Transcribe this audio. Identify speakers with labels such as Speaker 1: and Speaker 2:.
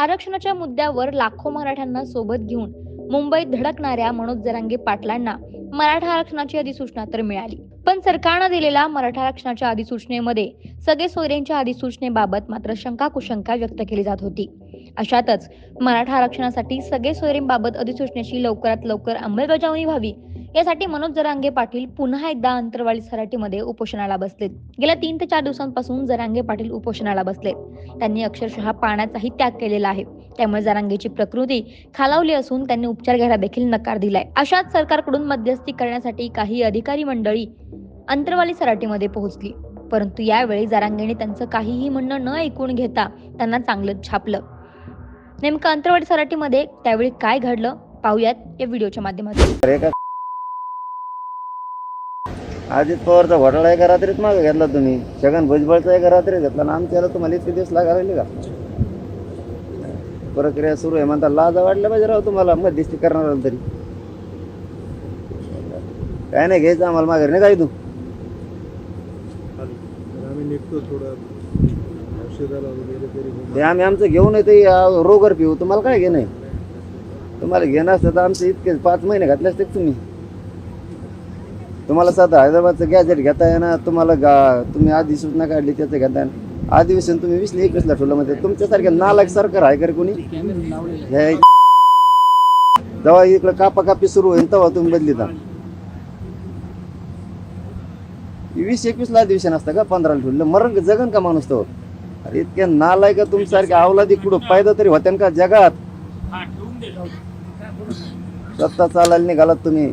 Speaker 1: आरक्षणाच्या मुद्द्यावर लाखो मराठ्यांना सोबत घेऊन मुंबईत धडकणाऱ्या मनोज जरांगे पाटलांना मराठा आरक्षणाची अधिसूचना तर मिळाली. पण सरकारनं दिलेल्या मराठा आरक्षणाच्या अधिसूचनेमध्ये सगळे सोयऱ्यांच्या अधिसूचनेबाबत मात्र शंका कुशंका व्यक्त केली जात होती. अशातच मराठा आरक्षणासाठी सगळे सोयरींबाबत अधिसूचनेची लवकरात लवकर अंमलबजावणी व्हावी यासाठी मनोज जरांगे पाटील पुन्हा एकदा अंतरवाली सराटीमध्ये उपोषणाला बसलेत. गेल्या तीन ते चार दिवसांपासून जरांगे पाटील उपोषणाला बसलेत. त्यांनी अक्षरशः पाण्याचाही त्याग केलेला आहे. त्यामुळे जरांगेची प्रकृती खालावली असून त्यांनी उपचार घ्यायला देखील नकार दिलाय. अशाच सरकारकडून मध्यस्थी करण्यासाठी काही अधिकारी मंडळी अंतरवाली सराटीमध्ये पोहोचली. परंतु यावेळी जरांगेने त्यांचं काहीही म्हणणं न ऐकून घेता त्यांना चांगलंच छापलं. नेमकं अंतरवाडी सराटीमध्ये त्यावेळी काय घडलं? पाहूयात या व्हिडिओच्या माध्यमातून.
Speaker 2: अजित पवारचा घोटाळा एका रात्रीत मागे घेतला तुम्ही. छगन भुजबळचा एका रात्रीत घेतला ना आमच्याला तुम्हाला इतके दिवस लागायला का? प्रक्रिया सुरू आहे. म्हणता लाज वाटल्या पाहिजे राव तुम्हाला. मध्यस्थी करणार आलं तरी. काय नाही घ्यायचं आम्हाला माघारी. नाही काय तू?
Speaker 3: मग
Speaker 2: ते आम्ही आमचं घेऊन येते. रोगर पिऊ. तुम्हाला काय घेणं आहे? तुम्हाला घेणं असतं तर आमचे इतके पाच महिने घातले असते तुम्ही? तुम्हाला साधं हैदराबादचं गॅजेट घेता येणार तुम्हाला गा तुम्ही आधी सूचना काढली त्याचं घेता येणार अधिवेशन तुम्ही वीसला एकवीसला ठेवलं म्हणजे तुमच्यासारख्या नालायक सरकार आहे का कोणी? हे. जेव्हा इकडं कापा कापी सुरू होईल तेव्हा तुम्ही बदलिता. वीस एकवीसला अधिवेशन असतं का? पंधराला ठेवलं. मरण जगन का माणूस तो? अरे इतक्या नालाय का तुमच्यासारख्या अवलादी कुठं फायदा तरी होत्या का जगात? सत्ता चालायला निघालात तुम्ही.